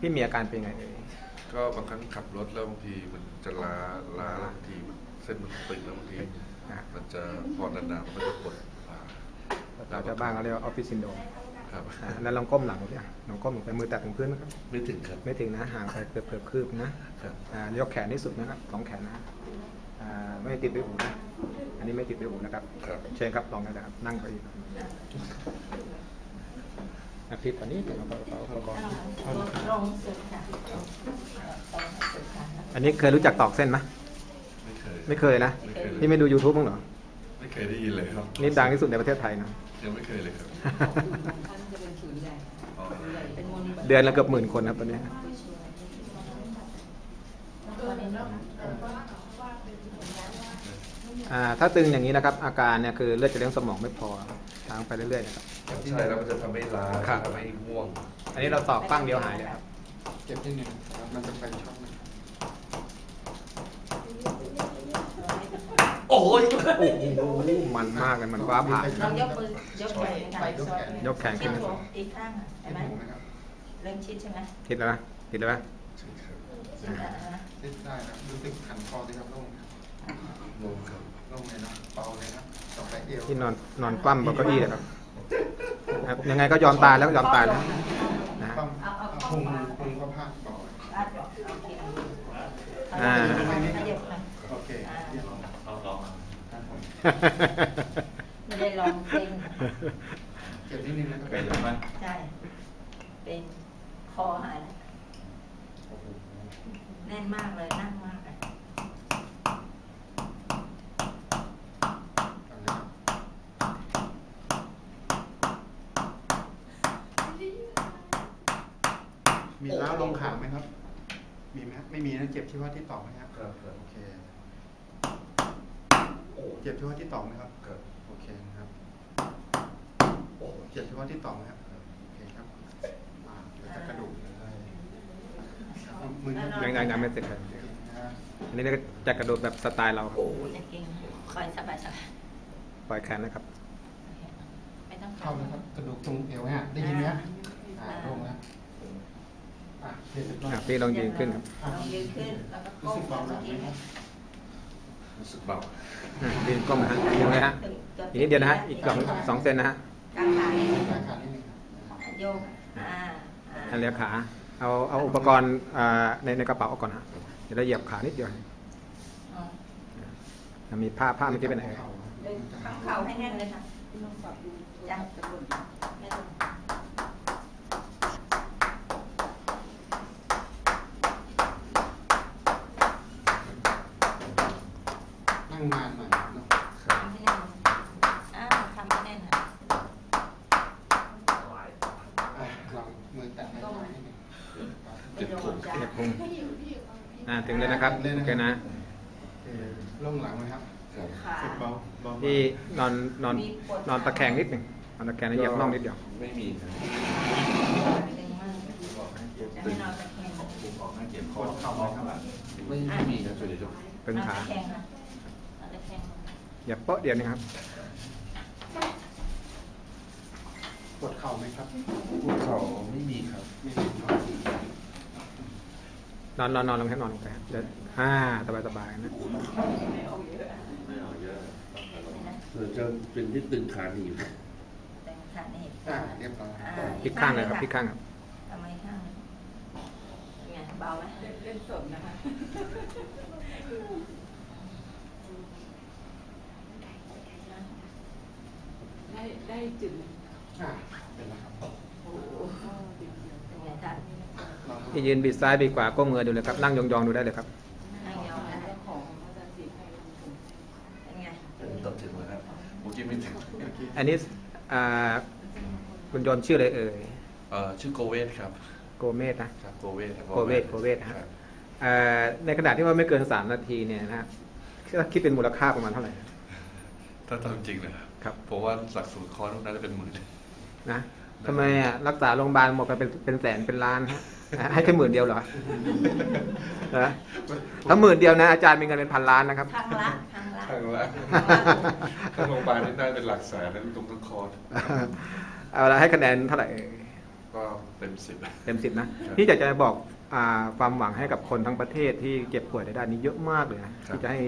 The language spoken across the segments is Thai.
พี่มีอาการเป็นไงเอ่ยก็บางครั้งขับรถแล้วบางทีมันจะล้าล้าแล้วบางทีมันเส้นมันตึงแล้วบางทีอะมันจะพอนานๆมันก็จะปวดขาเราจะบ้างเขาเรียกว่าออฟฟิศซินโดรมครับแล้วลองก้มหลังดูดิอะลองก้มลงไปมือแตะถึงพื้นนะครับ ไม่ถึงครับ ไม่ถึงนะ ห่างไปเกือบเกือบคืบนะครับอ่ายกแขนที่สุดนะครับสองแขนนะอ่าไม่ติดไปหูนะ อันนี้ไม่ติดไปหูนะครับครับเชิญครับลองกันนะครับ นั่งไปอีก อาทิตย์ตอนนี้เดี๋ยวเราเอาอุปกรณ์ลงสุดค่ะลงสุดค่ะอันนี้เคยรู้จักตอกเส้นไหมไม่เคย ไม่เคยนะไม่เคยเลยพี่ไม่ดู YouTube บ้างเหรอไม่เคยได้ยินเลยครับนี่ดังที่สุดในประเทศไทยนะ ยังไม่เคยเลยครับท่านจะเป็นศูนย์ใหญ่อ๋อศูนย์ใหญ่เป็นมนเดือนละเกือบหมื่นคนครับตอนนี้อ่าถ้าตึงอย่างนี้นะครับ อาการเนี่ยคือเลือดจะเลี้ยงสมองไม่พอทางไปเรื่อยๆนะครับ ใช่แล้วมันจะทำให้ล้าครับ ทำให้ง่วง อันนี้เราตอกปั้งเดียวหายเลยครับ เก็บที่หนึ่งครับมันจะไปช่องหนึ่งโอ้ยโอ้โหมันมากเลยมันฟ้าผ่า เรายกมือยกแขนค่ะยกแขนขึ้ชินดหัวอีกข้างอะเห็ที่นไหมหูนะครับเริ่มชิดใช่ไหมผิดแล้วนะผิดแล้วนะใช่ครับชิดแล้วนะที่ได้ครับรู้สึกขันคอที่ครับโล่งครับง่วงครับโล่งเลยนะเบาเลยนะต่อไปเอวที่นอนนอนคว่ำบนเก้าอี้นะครับ ครับยังไงก็ยอมตายแล้วก็ยอมตายแล้วนะต้องพุงพุงก็พาดเบาอะออ่าโอเคอาลองครับผมไม่ได้ลองเป็น เก็บนิดนึงนะครับ เป็นยังไง ใช่ เป็นคอหายแล้วแน่นมากเลยนั่งมากเลย เอาเลยครับ มีล้าวลงขาไหมครับ มีไหมครับไม่มีนะเจ็บที่ว่าที่ต่อไหมครับครับครับโอเคเจ็บที่ว่าที่ต่อไหมครับครับโอเคนะครับเจ็บที่ว่าที่ต่อไหมครับโอเคครับอ่าเดี๋ยวจะกระดูกเลยครับมือยังยังยังไม่เสร็จครับนะฮะอันนี้เราจะกระโดดแบบสไตล์เราครับจะเก่งคอยสบายสบายปล่อยแขนนะครับไม่ต้องเข้านะครับกระดูกตรงเอวฮะได้ยินไหมฮะอ่าโล่งแล้ว อะเรียบร้อยอะพี่ลองยืนขึ้นครับลองยืนขึ้นแล้วก็รู้ก้มสึกเบาเมื่อไหมกี้ครับรู้สึกเบาอะยืนก้มนะฮะยังไงฮะอีกนิดเดียวนะฮะอีกสองสองเซนนะฮะกางขานิดนึงขาขานิดนึงครับโยกอ่าอ่าอันเรียกขาเอาเอาอุปกรณ์อ่าในในกระเป๋าเอาก่อนฮะเดี๋ยวเราเหยียบขานิดเดียวอ๋อมีผ้าผ้าเมื่อกี้ไปไหนดึงข้างเข่าให้แน่นเลยค่ะจ้ะไม่ต้อง นั่งนานหน่อยเนาะทำให้แน่นอ้าวทำให้แน่นอะอะลองมือแตะให้ขานิดนึงไม่โดนจ้ะเหยียบพุงอ่าถึงเลยนะครับโอเคนะโอเคล่องหลังไหมครับครับขาสึกเบาเบาที่นอนนอนนอนตะแคงนิดหนึ่งนอนตะแคงแล้วเหยียบน่องนิดเดียวไม่มีครับดึงมากจะให้นอนตะแคงปวดเข่าไหมครับไม่ไม่มีครับส่วนใหญ่จะตึงนอนขา ตะแคงค่ะนอนตะแคง เหยียบโป๊ะเดียวนึงครับ ปวดเข่าไหมครับปวดเข่าไม่มีครับ ไม่มีเนาะนอนนอนนอนลงแค่นอนลงไปเดี๋ยวอ่าสบายสบายนะไม่เอาเยอะส่วนจะเป็นที่ตึงขาหนีบแต่งขานี่อ่าเรียบร้อยอ่าพลิกข้างเลยครับพลิกข้างครับทำไมข้างเป็นไงเบาไหมเล่นสดนะคะ ได้ได้จุดหนึ่งอ่าเป็นแล้วครับเป็นไงท่านลองที่ยืนบิดซ้ายบิดขวาก้มมือดูเลยครับนั่งยองๆดูได้เลยครับนั่งยองนะเจ้าของอาจารย์สิทธิ์ให้ลงทุนเป็นไงตัดถึงแล้วครับเมื่อกี้ไม่ถึงเมื่อกี้อันนี้อ่าคุณยนต์ชื่ออะไรเอ่ยเอ่อชื่อโกเวทครับโกเมสนะ ครับโกเวทครับโกเวทโกเวทฮะ ครับเอ่อในขณะที่ว่าไม่เกินสามนาทีเนี่ยนะฮะถ้าคิดเป็นมูลค่าประมาณเท่าไหร่ ถ้าทำจริงนะ ครับครับผมว่าหลักสูตรคอร์สน่าจะเป็นหมื่นนะทำไมอะรักษาโรงพยาบาลหมดไปเป็นเป็นแสนเป็นล้านฮะนะให้แค่หมื่นเดียวเหรอนะถ้าหมื่นเดียวนะอาจารย์มีเงินเป็นพันล้านนะครับข้างละข้างละข้างละข้างโรงพยาบาลนี่น่าจะเป็นหลักแสนแล้วตรงทั้งคอร์สเอาละให้คะแนนเท่าไหร่เอ่ยก็เต็มสิบเต็มสิบนะพี่อยากจะบอกอ่าความหวังให้กับคนทั้งประเทศที่เจ็บป่วยในด้านนี้เยอะมากเลยนะครับที่จะให้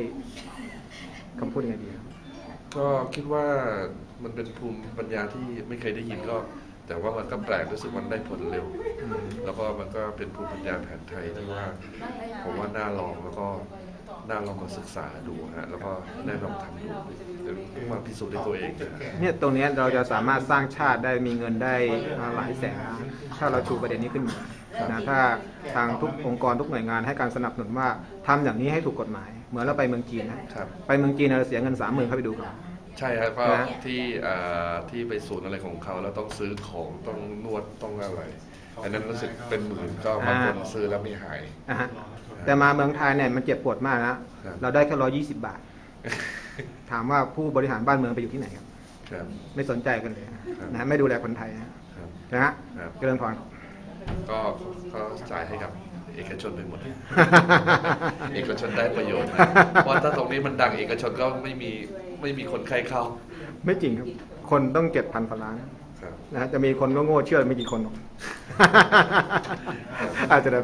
คำพูดยังไงดีครับ ก็คิดว่ามันเป็นภูมิปัญญาที่ไม่เคยได้ยินก็ แต่ว่ามันก็แปลกรู้สึกมันได้ผลเร็ว แล้วก็มันก็เป็นภูมิปัญญาแผนไทยที่ว่าผมว่าน่าลองแล้วก็ น่าลองมาศึกษาดูฮะแล้วก็แน่ลองทำดูเดี๋ยวต้องมาพิสูจน์ด้วยตัวเองนะฮะ เนี่ยตรงเนี้ยเราจะสามารถสร้างชาติได้มีเงินได้หลายแสนล้านถ้าเราชูประเด็นนี้ขึ้นมานะถ้าทางทุกองค์กรทุกหน่วยงานให้การสนับสนุนว่าทำอย่างนี้ให้ถูกกฎหมาย เหมือนเราไปเมืองจีนนะครับ ไปเมืองจีนเราเสียเงินสามหมื่นเข้าไปดูก่อนใช่ครับก็นะ ที่เอ่อที่ไปศูนย์อะไรของเขาแล้วต้องซื้อของต้องนวดต้องอะไรอันนั้นรู้สึกเป็นหมื่นก็บางคนซื้อแล้วไม่หายอะฮะ แต่มาเมืองไทยเนี่ยมันเจ็บปวดมากนะครับเราได้แค่ร้อยี่สิบบาท ถามว่าผู้บริหารบ้านเมืองไปอยู่ที่ไหนครับครับไม่สนใจกันเลยนะครับนะไม่ดูแลคนไทยนะครับนะฮะครับเจริญพรก็ก็จ่ายให้กับเอกชนไปหมด เอกชนได้ประโยชน์ เพราะถ้าตรงนี้มันดังเอกชนก็ไม่มีไม่มีคนไข้เข้า ไม่จริงครับ คนต้องเจ็ดพันกว่าล้านครับนะฮะจะมีคนโง่ๆเชื่อไม่กี่คนหรอกอาจจะได้